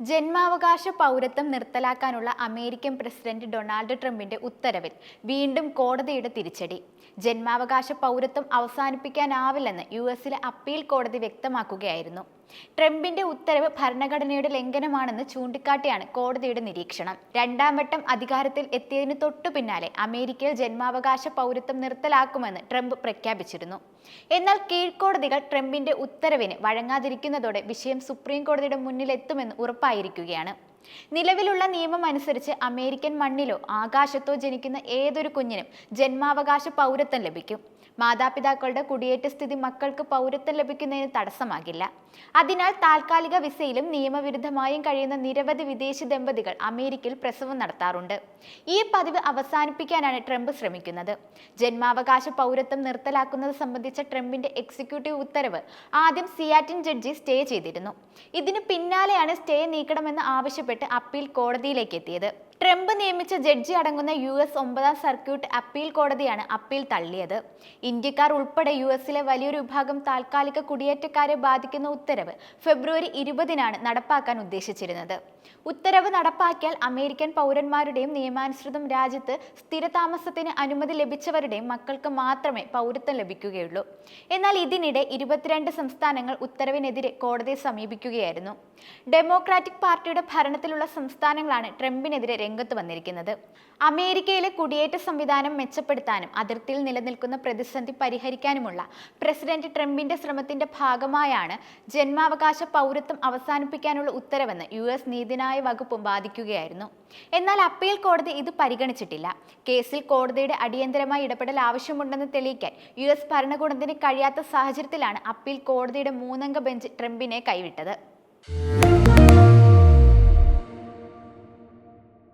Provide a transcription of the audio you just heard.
ജന്മാവകാശ പൗരത്വം നിർത്തലാക്കാനുള്ള American president Donald ട്രംപിന്റെ ഉത്തരവിൽ വീണ്ടും കോടതിയുടെ തിരിച്ചടി. ജന്മാവകാശ പൗരത്വം അവസാനിപ്പിക്കാനാവില്ലെന്ന് യു എസിലെ അപ്പീൽ കോടതി വ്യക്തമാക്കുകയായിരുന്നു. ട്രംപിന്റെ ഉത്തരവ് ഭരണഘടനയുടെ ലംഘനമാണെന്ന് ചൂണ്ടിക്കാട്ടിയാണ് കോടതിയുടെ നിരീക്ഷണം. രണ്ടാം വട്ടം അധികാരത്തിൽ എത്തിയതിന് തൊട്ടു പിന്നാലെ അമേരിക്കയിൽ ജന്മാവകാശ പൗരത്വം നിർത്തലാക്കുമെന്ന് ട്രംപ് പ്രഖ്യാപിച്ചിരുന്നു. എന്നാൽ കീഴ്ക്കോടതികൾ ട്രംപിന്റെ ഉത്തരവിന് വഴങ്ങാതിരിക്കുന്നതോടെ വിഷയം സുപ്രീം കോടതിയുടെ മുന്നിലെത്തുമെന്ന് ഉറപ്പായിരിക്കുകയാണ്. നിലവിലുള്ള നിയമം അനുസരിച്ച് അമേരിക്കൻ മണ്ണിലോ ആകാശത്തോ ജനിക്കുന്ന ഏതൊരു കുഞ്ഞിനും ജന്മാവകാശ പൗരത്വം ലഭിക്കും. മാതാപിതാക്കളുടെ കുടിയേറ്റ സ്ഥിതി മക്കൾക്ക് പൗരത്വം ലഭിക്കുന്നതിന് തടസ്സമാകില്ല. അതിനാൽ താൽക്കാലിക വിസയിലും നിയമവിരുദ്ധമായും കഴിയുന്ന നിരവധി വിദേശ ദമ്പതികൾ അമേരിക്കയിൽ പ്രസവം നടത്താറുണ്ട്. ഈ പതിവ് അവസാനിപ്പിക്കാനാണ് ട്രംപ് ശ്രമിക്കുന്നത്. ജന്മാവകാശ പൗരത്വം നിർത്തലാക്കുന്നത് സംബന്ധിച്ച ട്രംപിന്റെ എക്സിക്യൂട്ടീവ് ഉത്തരവ് ആദ്യം സിയാറ്റിൻ ജഡ്ജി സ്റ്റേ ചെയ്തിരുന്നു. ഇതിനു പിന്നാലെയാണ് സ്റ്റേ നീക്കണമെന്ന് ആവശ്യപ്പെട്ട് അപ്പീൽ കോടതിയിലേക്ക് എത്തിയത്. ട്രംപ് നിയമിച്ച ജഡ്ജി അടങ്ങുന്ന യു എസ് ഒമ്പതാം സർക്യൂട്ട് അപ്പീൽ കോടതിയാണ് അപ്പീൽ തള്ളിയത്. ഇന്ത്യക്കാർ ഉൾപ്പെടെ യു എസിലെ വലിയൊരു വിഭാഗം താൽക്കാലിക കുടിയേറ്റക്കാരെ ബാധിക്കുന്ന ഉത്തരവ് ഫെബ്രുവരി ഇരുപതിനാണ് നടപ്പാക്കാൻ ഉദ്ദേശിച്ചിരുന്നത്. ഉത്തരവ് നടപ്പാക്കിയാൽ അമേരിക്കൻ പൗരന്മാരുടെയും നിയമാനുസൃതം രാജ്യത്ത് സ്ഥിരതാമസത്തിന് അനുമതി ലഭിച്ചവരുടെയും മക്കൾക്ക് മാത്രമേ പൗരത്വം ലഭിക്കുകയുള്ളൂ. എന്നാൽ ഇതിനിടെ ഇരുപത്തിരണ്ട് സംസ്ഥാനങ്ങൾ ഉത്തരവിനെതിരെ കോടതിയെ സമീപിക്കുകയായിരുന്നു. ഡെമോക്രാറ്റിക് പാർട്ടിയുടെ ഭരണത്തിലുള്ള സംസ്ഥാനങ്ങളാണ് ട്രംപിനെതിരെ രംഗത്ത് വന്നിരിക്കുന്നത്. അമേരിക്കയിലെ കുടിയേറ്റ സംവിധാനം മെച്ചപ്പെടുത്താനും അതിർത്തിയിൽ നിലനിൽക്കുന്ന പ്രതിസന്ധി പരിഹരിക്കാനുമുള്ള. പ്രസിഡന്റ് ട്രംപിന്റെ ശ്രമത്തിന്റെ ഭാഗമായാണ് ജന്മാവകാശ പൗരത്വം അവസാനിപ്പിക്കാനുള്ള ഉത്തരവെന്ന് യു എസ് നീതിന്യായ വകുപ്പും വാദിക്കുകയായിരുന്നു. എന്നാൽ അപ്പീൽ കോടതി ഇത് പരിഗണിച്ചിട്ടില്ല. കേസിൽ കോടതിയുടെ അടിയന്തരമായ ഇടപെടൽ ആവശ്യമുണ്ടെന്ന് തെളിയിക്കാൻ യു എസ് ഭരണകൂടത്തിന് കഴിയാത്ത സാഹചര്യത്തിലാണ് അപ്പീൽ കോടതിയുടെ മൂന്നംഗ ബെഞ്ച് ട്രംപിനെ കൈവിട്ടത്.